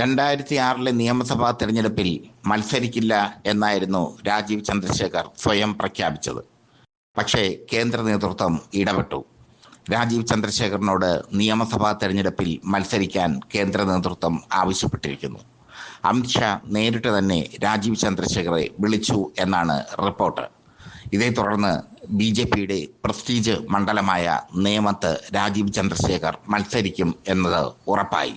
രണ്ടായിരത്തി ആറിലെ നിയമസഭാ തെരഞ്ഞെടുപ്പിൽ മത്സരിക്കില്ല എന്നായിരുന്നു രാജീവ് ചന്ദ്രശേഖർ സ്വയം പ്രഖ്യാപിച്ചത്. പക്ഷേ കേന്ദ്ര നേതൃത്വം ഇടപെട്ടു. രാജീവ് ചന്ദ്രശേഖറിനോട് നിയമസഭാ തെരഞ്ഞെടുപ്പിൽ മത്സരിക്കാൻ കേന്ദ്ര നേതൃത്വം ആവശ്യപ്പെട്ടിരിക്കുന്നു. അമിത്ഷാ നേരിട്ട് തന്നെ രാജീവ് ചന്ദ്രശേഖറെ വിളിച്ചു എന്നാണ് റിപ്പോർട്ട്. ഇതേ തുടർന്ന് ബി ജെ പിയുടെ പ്രസ്റ്റീജ് മണ്ഡലമായ നേമത്ത് രാജീവ് ചന്ദ്രശേഖർ മത്സരിക്കും എന്നത് ഉറപ്പായി.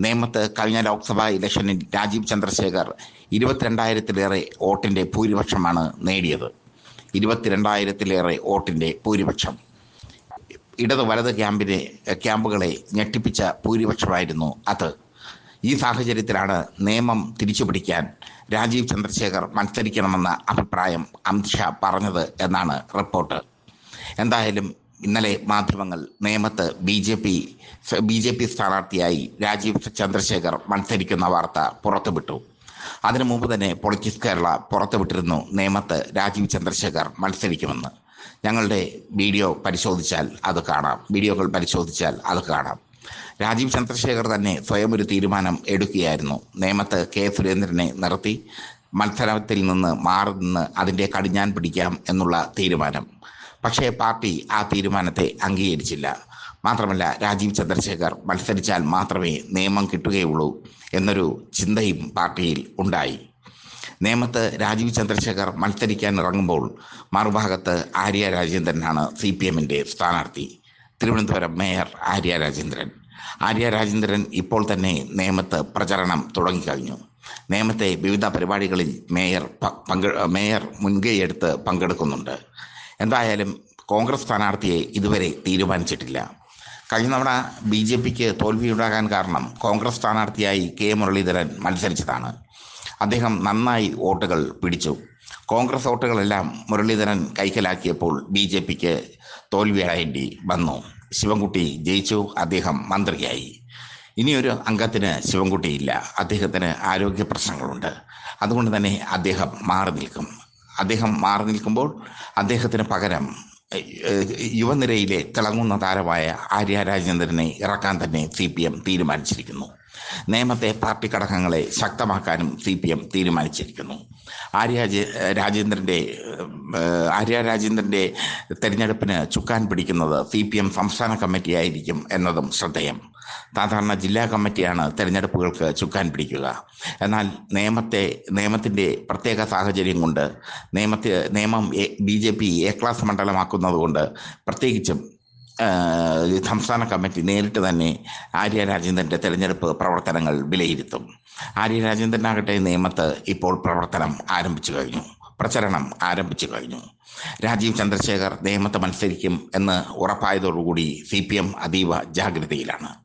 നേമത്ത് കഴിഞ്ഞ ലോക്സഭാ ഇലക്ഷനിൽ രാജീവ് ചന്ദ്രശേഖർ ഇരുപത്തിരണ്ടായിരത്തിലേറെ വോട്ടിന്റെ ഭൂരിപക്ഷമാണ് നേടിയത്. ഇരുപത്തിരണ്ടായിരത്തിലേറെ വോട്ടിന്റെ ഭൂരിപക്ഷം. ഇടത് വലത് ക്യാമ്പിനെ ക്യാമ്പുകളെ ഞെട്ടിപ്പിച്ച ഭൂരിപക്ഷമായിരുന്നു അത്. ഈ സാഹചര്യത്തിലാണ് നിയമം തിരിച്ചുപിടിക്കാൻ രാജീവ് ചന്ദ്രശേഖർ മത്സരിക്കണമെന്ന അഭിപ്രായം അമിത്ഷാ പറഞ്ഞത് എന്നാണ് റിപ്പോർട്ട്. എന്തായാലും ഇന്നലെ മാധ്യമങ്ങൾ നേമത്ത് B J P B J P സ്ഥാനാർത്ഥിയായി രാജീവ് ചന്ദ്രശേഖർ മത്സരിക്കുന്ന വാർത്ത പുറത്തുവിട്ടു. അതിനു മുമ്പ് തന്നെ പൊളിറ്റിക്സ് കേരള പുറത്തുവിട്ടിരുന്നു നേമത്ത് രാജീവ് ചന്ദ്രശേഖർ മത്സരിക്കുമെന്ന്. ഞങ്ങളുടെ വീഡിയോ പരിശോധിച്ചാൽ അത് കാണാം. വീഡിയോകൾ പരിശോധിച്ചാൽ അത് കാണാം. രാജീവ് ചന്ദ്രശേഖർ തന്നെ സ്വയം ഒരു തീരുമാനം എടുക്കുകയായിരുന്നു. നേമത്ത് കെ സുരേന്ദ്രനെ നിർത്തി മത്സരത്തിൽ നിന്ന് മാറി നിന്ന് അതിന്റെ കടിഞ്ഞാൻ പിടിക്കാം എന്നുള്ള തീരുമാനം. പക്ഷേ പാർട്ടി ആ തീരുമാനത്തെ അംഗീകരിച്ചില്ല. മാത്രമല്ല രാജീവ് ചന്ദ്രശേഖർ മത്സരിച്ചാൽ മാത്രമേ നിയമം കിട്ടുകയുള്ളൂ എന്നൊരു ചിന്തയും പാർട്ടിയിൽ ഉണ്ടായി. നേമത്ത് രാജീവ് ചന്ദ്രശേഖർ മത്സരിക്കാൻ ഇറങ്ങുമ്പോൾ മറുഭാഗത്ത് ആര്യ രാജേന്ദ്രനാണ് സി പി എമ്മിന്റെ സ്ഥാനാർത്ഥി. തിരുവനന്തപുരം മേയർ ആര്യ രാജേന്ദ്രൻ. ആര്യ രാജേന്ദ്രൻ ഇപ്പോൾ തന്നെ നേമത്ത് പ്രചരണം തുടങ്ങിക്കഴിഞ്ഞു. നേമത്തെ വിവിധ പരിപാടികളിൽ മേയർ പങ്കെ മേയർ മുൻകൈയെടുത്ത് പങ്കെടുക്കുന്നുണ്ട്. എന്തായാലും കോൺഗ്രസ് സ്ഥാനാർത്ഥിയെ ഇതുവരെ തീരുമാനിച്ചിട്ടില്ല. കഴിഞ്ഞ തവണ ബി ജെ പിക്ക് തോൽവിയുണ്ടാകാൻ കാരണം കോൺഗ്രസ് സ്ഥാനാർത്ഥിയായി കെ മുരളീധരൻ മത്സരിച്ചതാണ്. അദ്ദേഹം നന്നായി വോട്ടുകൾ പിടിച്ചു. കോൺഗ്രസ് വോട്ടുകളെല്ലാം മുരളീധരൻ കൈക്കലാക്കിയപ്പോൾ ബി ജെ പിക്ക് തോൽവിയടയേണ്ടി വന്നു. ശിവൻകുട്ടി ജയിച്ചു അദ്ദേഹം മന്ത്രിയായി. ഇനിയൊരു അംഗത്തിന് ശിവൻകുട്ടിയില്ല. അദ്ദേഹത്തിന് ആരോഗ്യ പ്രശ്നങ്ങളുണ്ട്. അതുകൊണ്ട് തന്നെ അദ്ദേഹം മാറി നിൽക്കും. അദ്ദേഹം മാറി നിൽക്കുമ്പോൾ അദ്ദേഹത്തിന് പകരം യുവനിരയിലെ തിളങ്ങുന്ന താരമായ ആര്യ രാജേന്ദ്രനെ ഇറക്കാൻ തന്നെ സി പി എം തീരുമാനിച്ചിരിക്കുന്നു. നിയമത്തെ പാർട്ടി ഘടകങ്ങളെ ശക്തമാക്കാനും സി പി എം തീരുമാനിച്ചിരിക്കുന്നു. ആര്യ രാജേന്ദ്രന്റെ ആര്യ രാജേന്ദ്രന്റെ തെരഞ്ഞെടുപ്പിന് ചുക്കാൻ പിടിക്കുന്നത് സി പി എം സംസ്ഥാന കമ്മിറ്റി ആയിരിക്കും എന്നതും ശ്രദ്ധേയം. സാധാരണ ജില്ലാ കമ്മിറ്റിയാണ് തെരഞ്ഞെടുപ്പുകൾക്ക് ചുക്കാൻ പിടിക്കുക. എന്നാൽ നിയമത്തെ നിയമത്തിന്റെ പ്രത്യേക സാഹചര്യം കൊണ്ട് നിയമത്തെ നിയമം B J P A class മണ്ഡലമാക്കുന്നത് കൊണ്ട് പ്രത്യേകിച്ചും സംസ്ഥാന കമ്മിറ്റി നേരിട്ട് തന്നെ ആര്യ രാജേന്ദ്രന്റെ തെരഞ്ഞെടുപ്പ് പ്രവർത്തനങ്ങൾ വിലയിരുത്തും. ആര്യ രാജേന്ദ്രനാകട്ടെ നിയമത്ത് ഇപ്പോൾ പ്രവർത്തനം ആരംഭിച്ചു കഴിഞ്ഞു. പ്രചരണം ആരംഭിച്ചു കഴിഞ്ഞു. രാജീവ് ചന്ദ്രശേഖർ നിയമത്ത് മത്സരിക്കും എന്ന് ഉറപ്പായതോടുകൂടി സി പി എം അതീവ ജാഗ്രതയിലാണ്.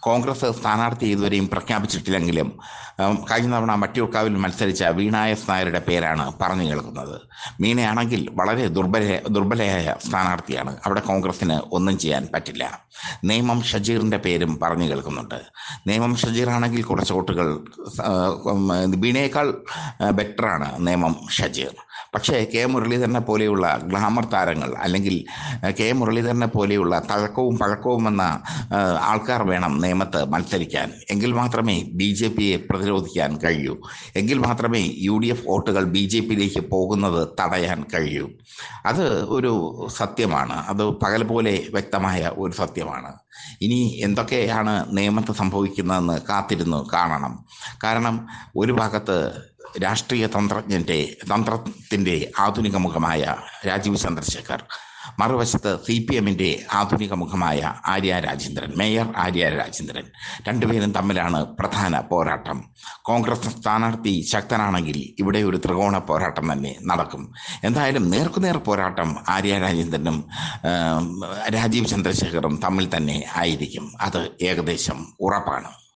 കോൺഗ്രസ് സ്ഥാനാർത്ഥി ഇതുവരെയും പ്രഖ്യാപിച്ചിട്ടില്ലെങ്കിലും കഴിഞ്ഞ തവണ മട്ടിയൂർക്കാവിൽ മത്സരിച്ച വീണായസ് നായരുടെ പേരാണ് പറഞ്ഞു കേൾക്കുന്നത്. മീനയാണെങ്കിൽ വളരെ ദുർബല ദുർബലയായ സ്ഥാനാർത്ഥിയാണ്. അവിടെ കോൺഗ്രസിന് ഒന്നും ചെയ്യാൻ പറ്റില്ല. നേമം ഷജീറിന്റെ പേരും പറഞ്ഞു കേൾക്കുന്നുണ്ട്. നേമം ഷജീറാണെങ്കിൽ കുറച്ച് വോട്ടുകൾ വീണയേക്കാൾ ബെറ്ററാണ് നേമം ഷജീർ. പക്ഷേ കെ മുരളീധരനെ പോലെയുള്ള ഗ്ലാമർ താരങ്ങൾ അല്ലെങ്കിൽ കെ മുരളീധരനെ പോലെയുള്ള തഴക്കവും പഴക്കവും എന്ന ആൾക്കാർ വേണം നിയമത്ത് മത്സരിക്കാൻ. എങ്കിൽ മാത്രമേ ബി ജെ പിയെ പ്രതിരോധിക്കാൻ കഴിയൂ. എങ്കിൽ മാത്രമേ യു ഡി എഫ് വോട്ടുകൾ ബി ജെ പിയിലേക്ക് പോകുന്നത് തടയാൻ കഴിയൂ. അത് ഒരു സത്യമാണ്. അത് പകൽ പോലെ വ്യക്തമായ ഒരു സത്യമാണ്. ഇനി എന്തൊക്കെയാണ് നിയമത്ത് സംഭവിക്കുന്നതെന്ന് കാത്തിരുന്ന് കാണണം. കാരണം ഒരു ഭാഗത്ത് രാഷ്ട്രീയ തന്ത്രജ്ഞന്റെ തന്ത്രത്തിന്റെ ആധുനിക മുഖമായ രാജീവ് ചന്ദ്രശേഖർ. മറുവശത്ത് സി പി എമ്മിന്റെ ആധുനിക മുഖമായ ആര്യ രാജേന്ദ്രൻ മേയർ ആര്യ രാജേന്ദ്രൻ. രണ്ടുപേരും തമ്മിലാണ് പ്രധാന പോരാട്ടം. കോൺഗ്രസ് സ്ഥാനാർത്ഥി ശക്തനാണെങ്കിൽ ഇവിടെ ഒരു ത്രികോണ പോരാട്ടം തന്നെ നടക്കും. എന്തായാലും നേർക്കുനേർ പോരാട്ടം ആര്യ രാജേന്ദ്രനും രാജീവ് ചന്ദ്രശേഖറും തമ്മിൽ തന്നെ ആയിരിക്കും. അത് ഏകദേശം ഉറപ്പാണ്.